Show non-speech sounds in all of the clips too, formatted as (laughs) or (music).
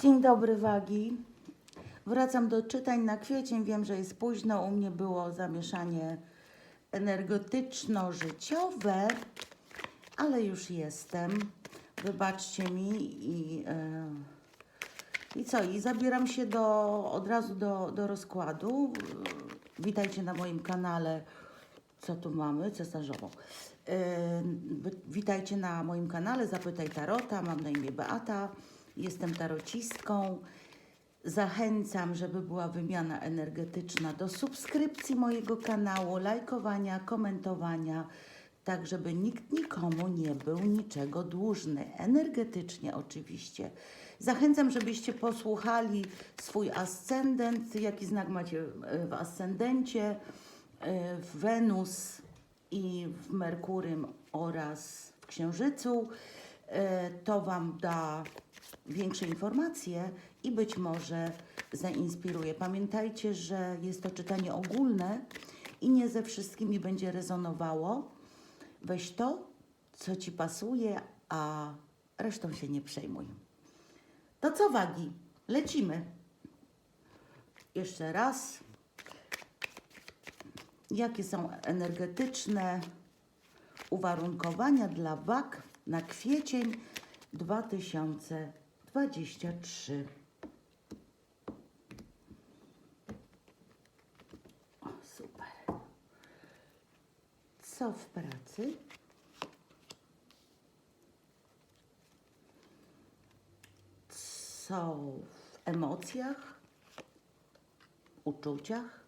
Dzień dobry, wagi. Wracam do czytań na kwiecień. Wiem, że jest późno. U mnie było zamieszanie energetyczno-życiowe, ale już jestem. Wybaczcie mi i, e, i co? I zabieram się do, od razu do, do rozkładu. Witajcie na moim kanale. Co tu mamy? Cesarzową. E, wy- Witajcie na moim kanale Zapytaj Tarota. Mam na imię Beata. Jestem tarocistką. Zachęcam, żeby była wymiana energetyczna do subskrypcji mojego kanału, lajkowania, komentowania, tak żeby nikt nikomu nie był niczego dłużny. Energetycznie oczywiście. Zachęcam, żebyście posłuchali swój ascendent, jaki znak macie e, w ascendencie, e, w Wenus i w Merkurym oraz w Księżycu. E, To Wam da większe informacje i być może zainspiruje. Pamiętajcie, że jest to czytanie ogólne i nie ze wszystkimi będzie rezonowało. Weź to, co Ci pasuje, a resztą się nie przejmuj. To co wagi? Lecimy. Jeszcze raz. Jakie są energetyczne uwarunkowania dla wag na kwiecień 2023? O, super. Co w pracy? Co w emocjach, uczuciach?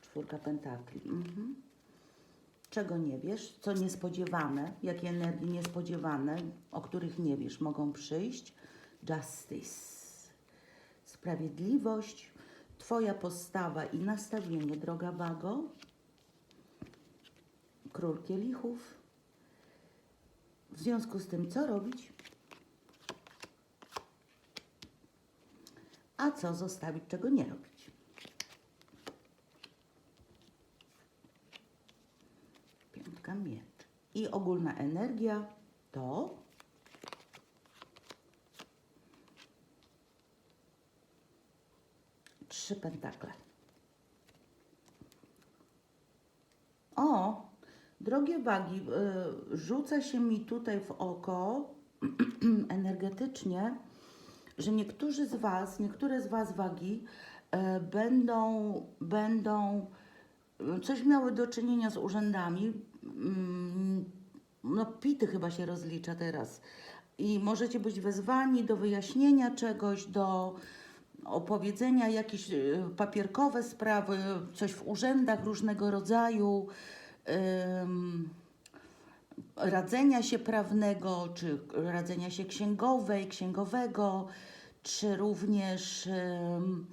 Czwórka pentakli. Mhm. Czego nie wiesz? Co niespodziewane? Jakie energie niespodziewane, o których nie wiesz, mogą przyjść? Justice. Sprawiedliwość. Twoja postawa i nastawienie, droga Wago. Król kielichów. W związku z tym, co robić? A co zostawić, czego nie robić? Miecz. I ogólna energia to trzy pentakle. O, drogie wagi, y, rzuca się mi tutaj w oko (clears throat) energetycznie, że niektórzy z Was, niektóre z Was wagi e, będą, będą e, coś miały do czynienia z urzędami. Mm, No, pity chyba się rozlicza teraz. I możecie być wezwani do wyjaśnienia czegoś, do opowiedzenia jakieś e, papierkowe sprawy, coś w urzędach różnego rodzaju. Ym, radzenia się prawnego, czy radzenia się księgowej, księgowego, czy również em,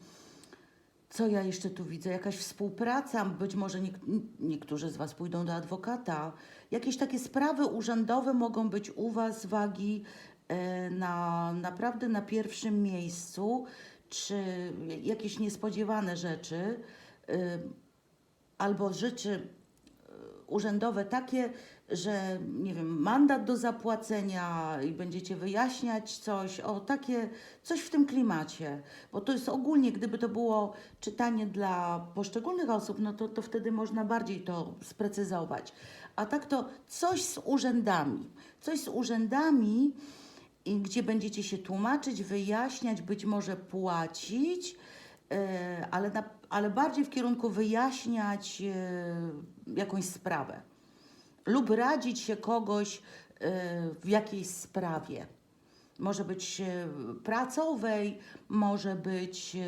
co ja jeszcze tu widzę? Jakaś współpraca, być może niek- niektórzy z Was pójdą do adwokata. Jakieś takie sprawy urzędowe mogą być u Was wagi e, na naprawdę na pierwszym miejscu, czy jakieś niespodziewane rzeczy, e, albo rzeczy urzędowe takie, że nie wiem, mandat do zapłacenia i będziecie wyjaśniać coś, o takie, coś w tym klimacie. Bo to jest ogólnie, gdyby to było czytanie dla poszczególnych osób, no to, to wtedy można bardziej to sprecyzować. A tak to coś z urzędami. Coś z urzędami, gdzie będziecie się tłumaczyć, wyjaśniać, być może płacić, e, ale, na, ale bardziej w kierunku wyjaśniać e, jakąś sprawę lub radzić się kogoś e, w jakiejś sprawie. Może być e, pracowej, może być e,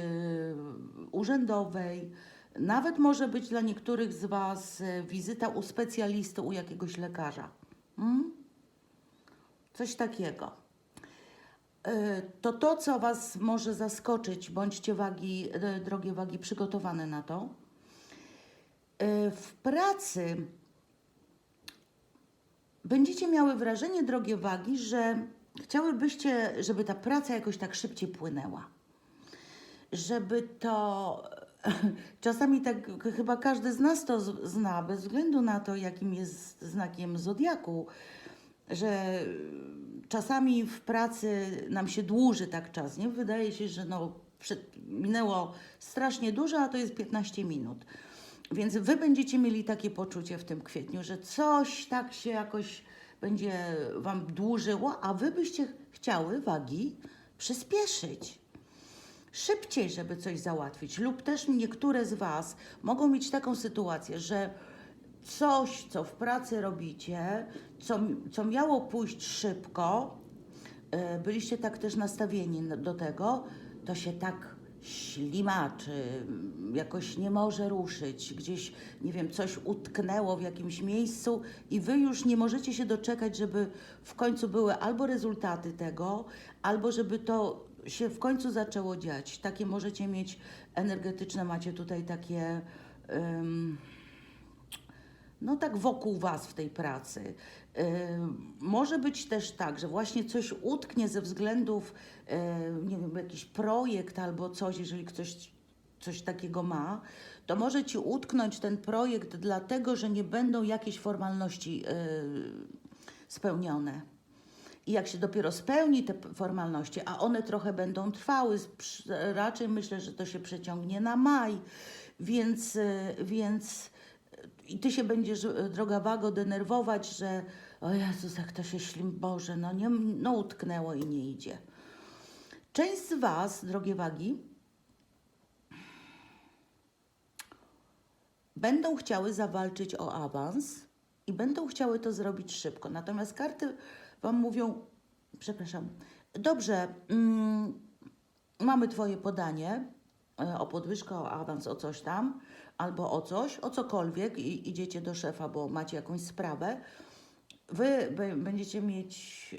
urzędowej, nawet może być dla niektórych z Was wizyta u specjalisty, u jakiegoś lekarza. Mm? Coś takiego. To to, co Was może zaskoczyć, bądźcie wagi, drogie wagi, przygotowane na to. W pracy będziecie miały wrażenie, drogie wagi, że chciałybyście, żeby ta praca jakoś tak szybciej płynęła. Żeby to. (laughs) Czasami tak chyba każdy z nas to zna, bez względu na to, jakim jest znakiem zodiaku, że czasami w pracy nam się dłuży tak czas, nie? Wydaje się, że no, przed, minęło strasznie dużo, a to jest 15 minut. Więc wy będziecie mieli takie poczucie w tym kwietniu, że coś tak się jakoś będzie wam dłużyło, a wy byście chciały wagi przyspieszyć szybciej, żeby coś załatwić. Lub też niektóre z Was mogą mieć taką sytuację, że coś, co w pracy robicie, co, co miało pójść szybko, e, byliście tak też nastawieni na- do tego, to się tak ślimaczy, jakoś nie może ruszyć, gdzieś, nie wiem, coś utknęło w jakimś miejscu i wy już nie możecie się doczekać, żeby w końcu były albo rezultaty tego, albo żeby to się w końcu zaczęło dziać. Takie możecie mieć energetyczne, macie tutaj takie. em, no tak wokół Was w tej pracy. Ym, Może być też tak, że właśnie coś utknie ze względów, ym, nie wiem, jakiś projekt albo coś, jeżeli ktoś coś takiego ma, to może Ci utknąć ten projekt dlatego, że nie będą jakieś formalności yy, spełnione. I jak się dopiero spełni te formalności, a one trochę będą trwały, raczej myślę, że to się przeciągnie na maj, więc, więc i ty się będziesz, droga Wago, denerwować, że o Jezus, jak to się ślim, Boże, no, nie, no utknęło i nie idzie. Część z Was, drogie Wagi, będą chciały zawalczyć o awans i będą chciały to zrobić szybko. Natomiast karty Wam mówią, przepraszam, dobrze, mm, mamy Twoje podanie e, o podwyżkę, o awans, o coś tam, albo o coś, o cokolwiek i idziecie do szefa, bo macie jakąś sprawę. Wy będziecie mieć,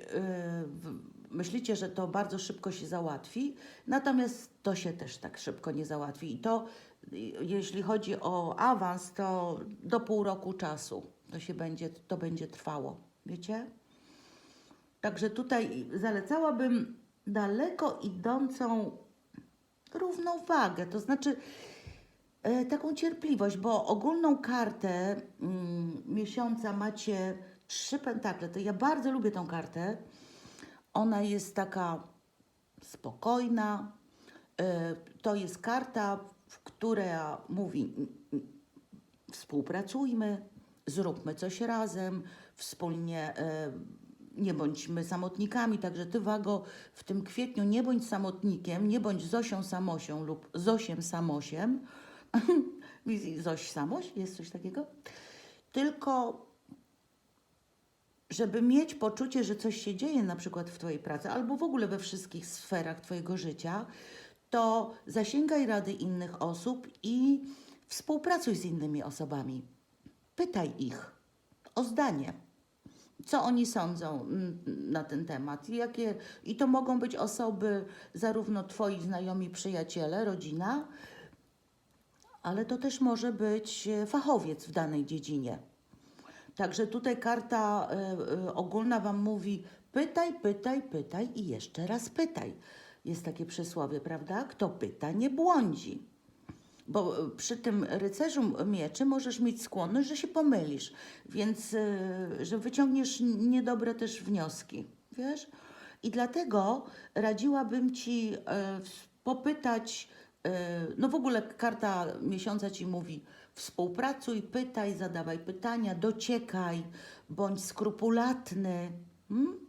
w- myślicie, że to bardzo szybko się załatwi, natomiast to się też tak szybko nie załatwi. I to, y, jeśli chodzi o awans, to do pół roku czasu to się będzie, to będzie trwało, wiecie? Także tutaj zalecałabym daleko idącą równowagę, to znaczy e, taką cierpliwość, bo ogólną kartę mm, miesiąca macie trzy pentakle. To ja bardzo lubię tą kartę. Ona jest taka spokojna. E, to jest karta, która mówi współpracujmy, zróbmy coś razem, wspólnie e, nie bądźmy samotnikami. Także ty, Wago, w tym kwietniu nie bądź samotnikiem, nie bądź Zosią Samosią lub Zosiem Samosiem. (laughs) Zoś Samoś, jest coś takiego? Tylko żeby mieć poczucie, że coś się dzieje na przykład w Twojej pracy albo w ogóle we wszystkich sferach Twojego życia, to zasięgaj rady innych osób i współpracuj z innymi osobami. Pytaj ich o zdanie. Co oni sądzą mm, na ten temat? Jakie, I to mogą być osoby, zarówno Twoi znajomi, przyjaciele, rodzina, ale to też może być e, fachowiec w danej dziedzinie. Także tutaj karta y, y, ogólna Wam mówi: pytaj, pytaj, pytaj i jeszcze raz pytaj. Jest takie przysłowie, prawda? Kto pyta, nie błądzi. Bo y, przy tym rycerzu mieczy możesz mieć skłonność, że się pomylisz, więc że wyciągniesz niedobre też wnioski, wiesz? I dlatego radziłabym Ci popytać, no w ogóle karta miesiąca Ci mówi współpracuj, pytaj, zadawaj pytania, dociekaj, bądź skrupulatny. Hmm?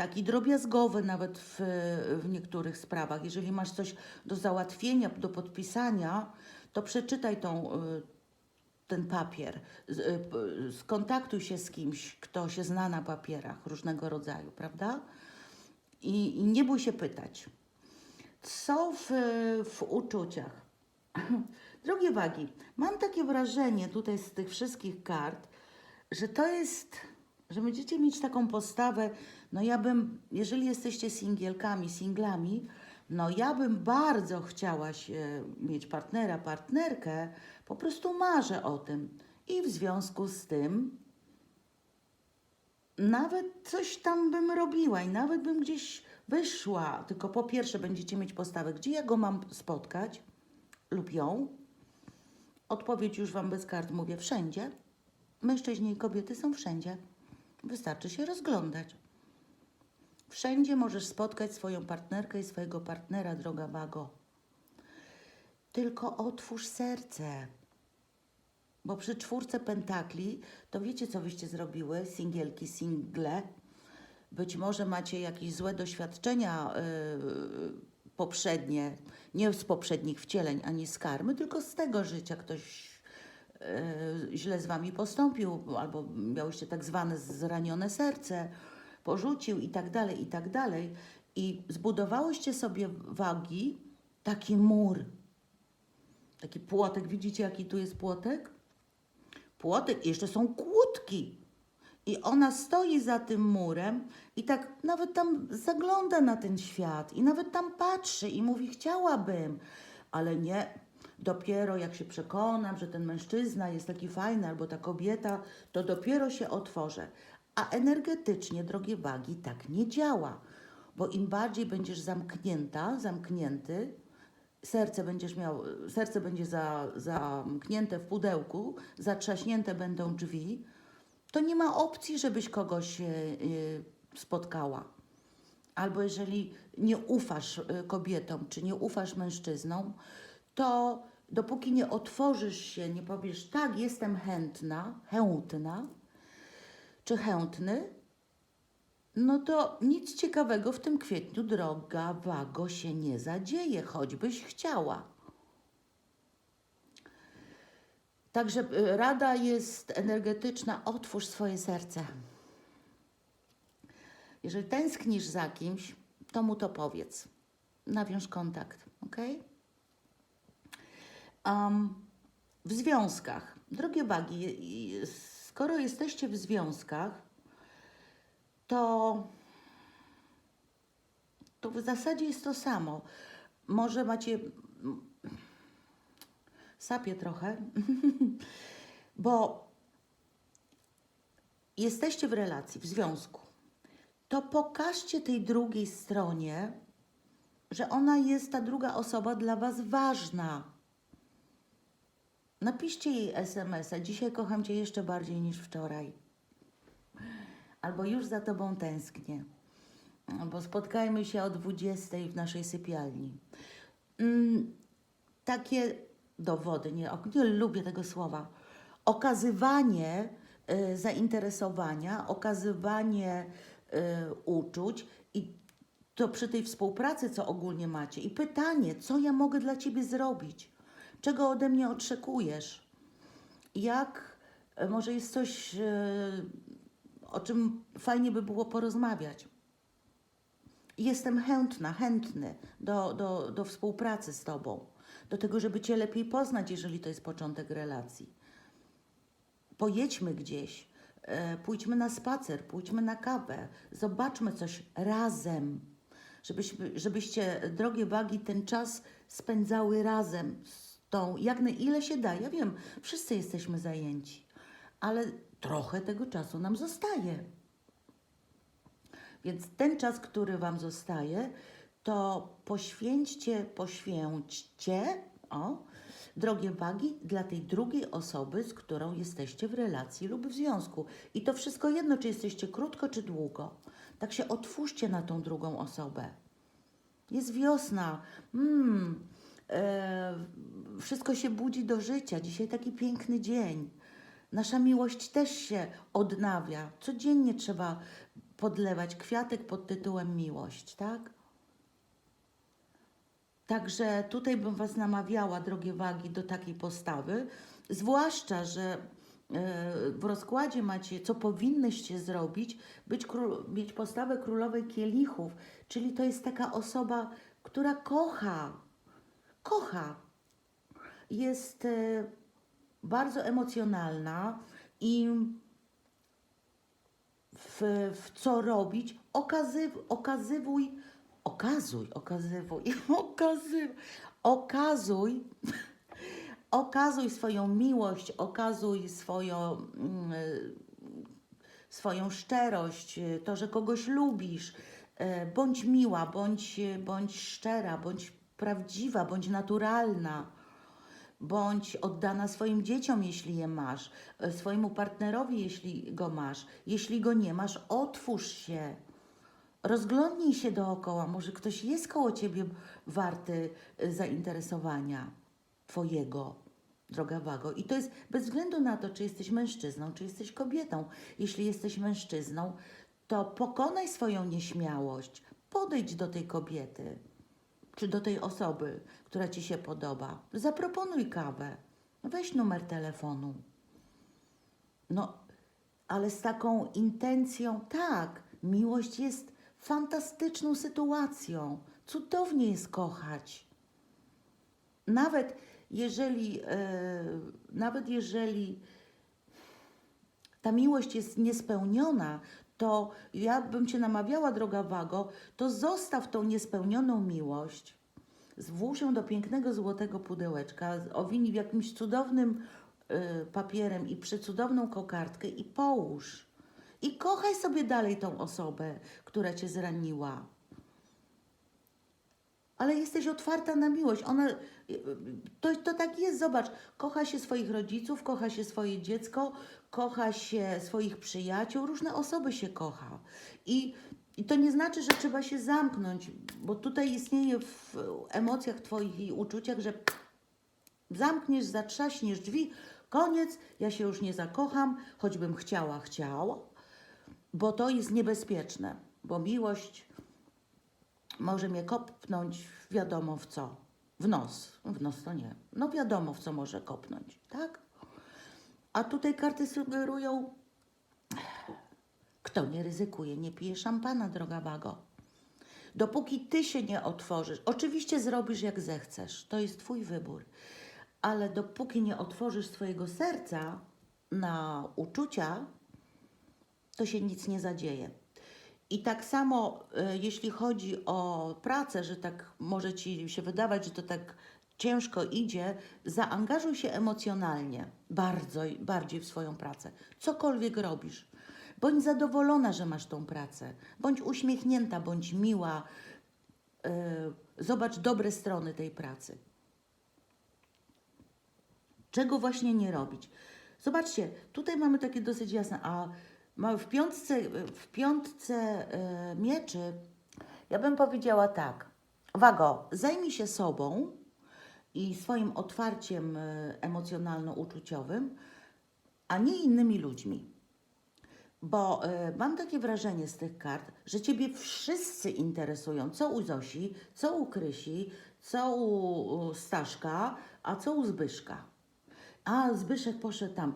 taki drobiazgowy nawet w, w niektórych sprawach. Jeżeli masz coś do załatwienia, do podpisania, to przeczytaj tą, y, ten papier, y, skontaktuj się z kimś, kto się zna na papierach różnego rodzaju, prawda? I, i nie bój się pytać. Co w, w uczuciach? (clears throat) Drogie wagi, mam takie wrażenie tutaj z tych wszystkich kart, że to jest, że będziecie mieć taką postawę, no ja bym, jeżeli jesteście singielkami, singlami, no ja bym bardzo chciała się mieć partnera, partnerkę, po prostu marzę o tym. I w związku z tym nawet coś tam bym robiła i nawet bym gdzieś wyszła, tylko po pierwsze będziecie mieć postawę, gdzie ja go mam spotkać lub ją. Odpowiedź już Wam bez kart mówię, wszędzie. Mężczyźni i kobiety są wszędzie. Wystarczy się rozglądać. Wszędzie możesz spotkać swoją partnerkę i swojego partnera, droga Wago. Tylko otwórz serce. Bo przy czwórce pentakli, to wiecie, co wyście zrobiły, singielki, single? Być może macie jakieś złe doświadczenia yy, poprzednie, nie z poprzednich wcieleń ani z karmy, tylko z tego życia ktoś yy, źle z wami postąpił, albo miałyście tak zwane zranione serce, porzucił i tak dalej, i tak dalej. I zbudowałyście sobie wagi taki mur, taki płotek. Widzicie, jaki tu jest płotek? Płotek jeszcze są kłódki. I ona stoi za tym murem i tak nawet tam zagląda na ten świat i nawet tam patrzy i mówi: Chciałabym, ale nie. Dopiero jak się przekonam, że ten mężczyzna jest taki fajny albo ta kobieta, to dopiero się otworzę. A energetycznie, drogie wagi, tak nie działa, bo im bardziej będziesz zamknięta, zamknięty, serce będziesz miał, serce będzie za, zamknięte w pudełku, zatrzaśnięte będą drzwi, to nie ma opcji, żebyś kogoś e, e, spotkała. Albo jeżeli nie ufasz e, kobietom, czy nie ufasz mężczyznom, to dopóki nie otworzysz się, nie powiesz, tak, jestem chętna, chętna, czy chętny, no to nic ciekawego w tym kwietniu, droga Wago, się nie zadzieje, choćbyś chciała. Także y, rada jest energetyczna, otwórz swoje serce. Jeżeli tęsknisz za kimś, to mu to powiedz. Nawiąż kontakt, ok? Um, w związkach. Drogie wagi, i- skoro jesteście w związkach, to, to w zasadzie jest to samo. Może macie. Sapię trochę, (laughs) bo jesteście w relacji, w związku. To pokażcie tej drugiej stronie, że ona jest, ta druga osoba dla Was ważna. Napiszcie jej SMS-a. Dzisiaj kocham Cię jeszcze bardziej niż wczoraj. Albo już za Tobą tęsknię. Albo spotkajmy się o 20 w naszej sypialni. Mm, takie dowody, nie, nie lubię tego słowa. Okazywanie y, zainteresowania, okazywanie y, uczuć i to przy tej współpracy, co ogólnie macie. I pytanie, co ja mogę dla Ciebie zrobić? Czego ode mnie oczekujesz? Jak, e, może jest coś, e, o czym fajnie by było porozmawiać? Jestem chętna, chętny do, do, do współpracy z Tobą, do tego, żeby Cię lepiej poznać, jeżeli to jest początek relacji. Pojedźmy gdzieś, e, pójdźmy na spacer, pójdźmy na kawę, zobaczmy coś razem, żebyśmy, żebyście, drogie wagi, ten czas spędzały razem z tą, jak na ile się da. Ja wiem, wszyscy jesteśmy zajęci, ale trochę tego czasu nam zostaje. Więc ten czas, który Wam zostaje, to poświęćcie, poświęćcie, o, drogie wagi, dla tej drugiej osoby, z którą jesteście w relacji lub w związku. I to wszystko jedno, czy jesteście krótko, czy długo. Tak się otwórzcie na tą drugą osobę. Jest wiosna. Mm, e, wszystko się budzi do życia. Dzisiaj taki piękny dzień. Nasza miłość też się odnawia. Codziennie trzeba podlewać kwiatek pod tytułem miłość, tak? Także tutaj bym Was namawiała, drogie wagi, do takiej postawy. Zwłaszcza, że e, w rozkładzie macie, co powinnyście zrobić, być król, mieć postawę królowej kielichów, czyli to jest taka osoba, która kocha, kocha. Jest e, bardzo emocjonalna i w, w co robić, okazyw, okazywuj, okazuj, okazywuj, (laughs) okazyw, okazuj, okazuj swoją miłość, okazuj swoją, mm, swoją szczerość, y, to, że kogoś lubisz. E, Bądź miła, bądź, bądź szczera, bądź prawdziwa, bądź naturalna. bądź oddana swoim dzieciom, jeśli je masz, e, swojemu partnerowi, jeśli go masz. Jeśli go nie masz, otwórz się. Rozglądnij się dookoła, może ktoś jest koło ciebie warty e, zainteresowania twojego, droga Wago. I to jest bez względu na to, czy jesteś mężczyzną, czy jesteś kobietą. Jeśli jesteś mężczyzną, to pokonaj swoją nieśmiałość. Podejdź do tej kobiety, czy do tej osoby, która ci się podoba. Zaproponuj kawę. Weź numer telefonu. No, ale z taką intencją, tak, miłość jest fantastyczną sytuacją. Cudownie jest kochać. Nawet jeżeli, e, nawet jeżeli ta miłość jest niespełniona, to ja bym Cię namawiała, droga Wago, to zostaw tą niespełnioną miłość, zwłóż ją do pięknego złotego pudełeczka, owinij w jakimś cudownym y, papierem i przecudowną kokardkę i połóż. I kochaj sobie dalej tą osobę, która Cię zraniła. Ale jesteś otwarta na miłość. Ona, to, to tak jest, zobacz. Kocha się swoich rodziców, kocha się swoje dziecko, kocha się swoich przyjaciół, różne osoby się kocha. I, I to nie znaczy, że trzeba się zamknąć, bo tutaj istnieje w emocjach Twoich i uczuciach, że zamkniesz, zatrzaśniesz drzwi, koniec, ja się już nie zakocham, choćbym chciała, chciała, bo to jest niebezpieczne, bo miłość może mnie kopnąć wiadomo w co. W nos. W nos to nie. No wiadomo w co może kopnąć, tak? A tutaj karty sugerują, kto nie ryzykuje, nie pije szampana, droga Wago. Dopóki ty się nie otworzysz, oczywiście zrobisz jak zechcesz, to jest twój wybór, ale dopóki nie otworzysz swojego serca na uczucia, to się nic nie zadzieje. I tak samo, e, jeśli chodzi o pracę, że tak może ci się wydawać, że to tak ciężko idzie, zaangażuj się emocjonalnie bardzo, bardziej w swoją pracę. Cokolwiek robisz. Bądź zadowolona, że masz tą pracę. Bądź uśmiechnięta, bądź miła. E, Zobacz dobre strony tej pracy. Czego właśnie nie robić? Zobaczcie, tutaj mamy takie dosyć jasne, a w piątce, w piątce e, mieczy, ja bym powiedziała tak. Wago, zajmij się sobą i swoim otwarciem e, emocjonalno-uczuciowym, a nie innymi ludźmi. Bo e, mam takie wrażenie z tych kart, że Ciebie wszyscy interesują. Co u Zosi, co u Krysi, co u Staszka, a co u Zbyszka. A, Zbyszek poszedł tam.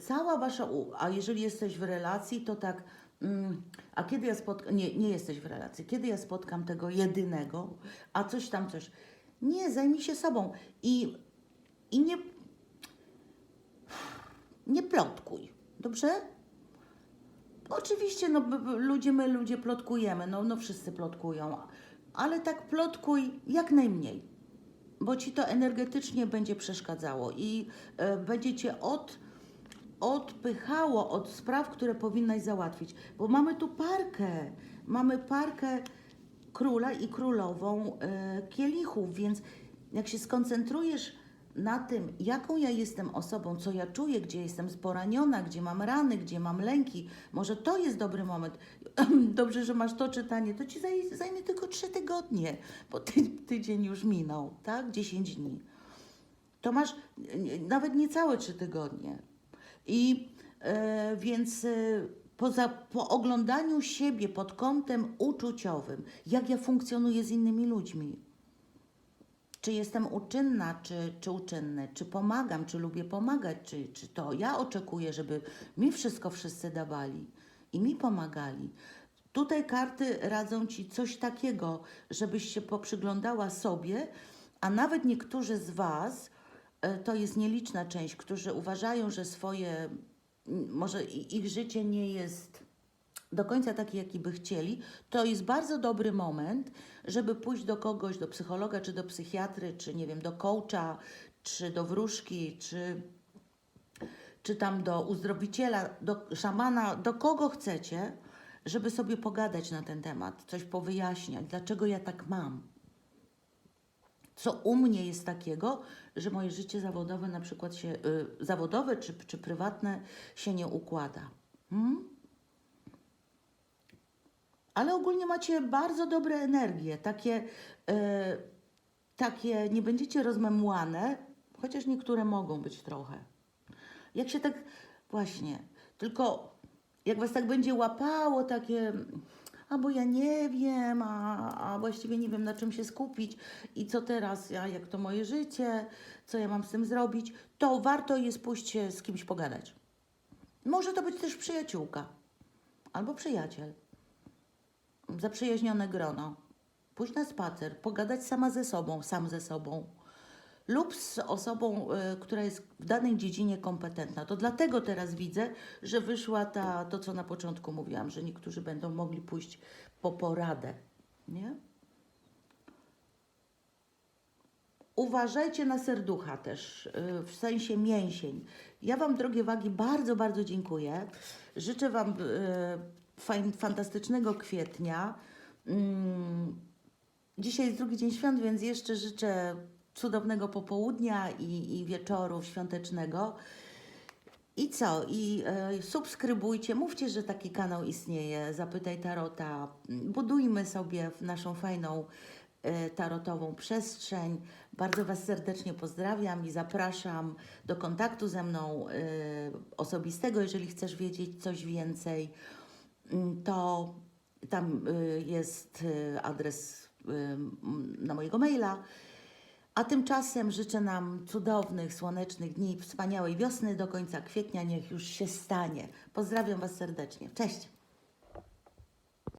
Cała wasza. A jeżeli jesteś w relacji, to tak. Mm, a kiedy ja spotkam. Nie, nie jesteś w relacji. Kiedy ja spotkam tego jedynego, a coś tam, coś. Nie, zajmij się sobą. I, i nie. Nie plotkuj. Dobrze? Oczywiście, no ludzie, my ludzie plotkujemy, no, no wszyscy plotkują, ale tak plotkuj jak najmniej, bo ci to energetycznie będzie przeszkadzało i e, będzie cię od, odpychało od spraw, które powinnaś załatwić, bo mamy tu parkę, mamy parkę króla i królową e, kielichów, więc jak się skoncentrujesz na tym, jaką ja jestem osobą, co ja czuję, gdzie jestem poraniona, gdzie mam rany, gdzie mam lęki, może to jest dobry moment. (clears throat) Dobrze, że masz to czytanie, to ci zaj- zajmie tylko trzy tygodnie, bo ty, tydzień już minął, tak? 10 dni. To masz nawet niecałe trzy tygodnie. I e, więc e, poza, po oglądaniu siebie pod kątem uczuciowym, jak ja funkcjonuję z innymi ludźmi, czy jestem uczynna, czy, czy uczynny, czy pomagam, czy lubię pomagać, czy, czy to ja oczekuję, żeby mi wszystko wszyscy dawali i mi pomagali. Tutaj karty radzą ci coś takiego, żebyś się poprzyglądała sobie, a nawet niektórzy z Was, to jest nieliczna część, którzy uważają, że swoje, może ich życie nie jest do końca taki, jaki by chcieli, to jest bardzo dobry moment, żeby pójść do kogoś, do psychologa, czy do psychiatry, czy nie wiem, do coacha, czy do wróżki, czy, czy tam do uzdrowiciela, do szamana, do kogo chcecie, żeby sobie pogadać na ten temat, coś powyjaśniać, dlaczego ja tak mam. Co u mnie jest takiego, że moje życie zawodowe na przykład się, y, zawodowe czy, czy prywatne się nie układa. Hmm? Ale ogólnie macie bardzo dobre energie, takie, e, takie nie będziecie rozmemłane, chociaż niektóre mogą być trochę. Jak się tak, właśnie, tylko jak was tak będzie łapało takie, a bo ja nie wiem, a, a właściwie nie wiem na czym się skupić. I co teraz, ja, jak to moje życie, co ja mam z tym zrobić, to warto jest pójść się z kimś pogadać. Może to być też przyjaciółka albo przyjaciel. Zaprzyjaźnione grono, pójść na spacer, pogadać sama ze sobą, sam ze sobą lub z osobą, y, która jest w danej dziedzinie kompetentna. To dlatego teraz widzę, że wyszła ta, to, co na początku mówiłam, że niektórzy będą mogli pójść po poradę, nie? Uważajcie na serducha też, y, w sensie mięsień. Ja Wam, drogie wagi, bardzo, bardzo dziękuję. Życzę Wam y, fantastycznego kwietnia. Mm, Dzisiaj jest drugi dzień świąt, więc jeszcze życzę cudownego popołudnia i, i wieczoru świątecznego. I co? I e, subskrybujcie, mówcie, że taki kanał istnieje. Zapytaj Tarota. Budujmy sobie naszą fajną e, tarotową przestrzeń. Bardzo Was serdecznie pozdrawiam i zapraszam do kontaktu ze mną e, osobistego, jeżeli chcesz wiedzieć coś więcej. Mm, To tam y, jest y, adres y, na mojego maila. A tymczasem życzę nam cudownych, słonecznych dni, wspaniałej wiosny do końca kwietnia. Niech już się stanie. Pozdrawiam Was serdecznie. Cześć!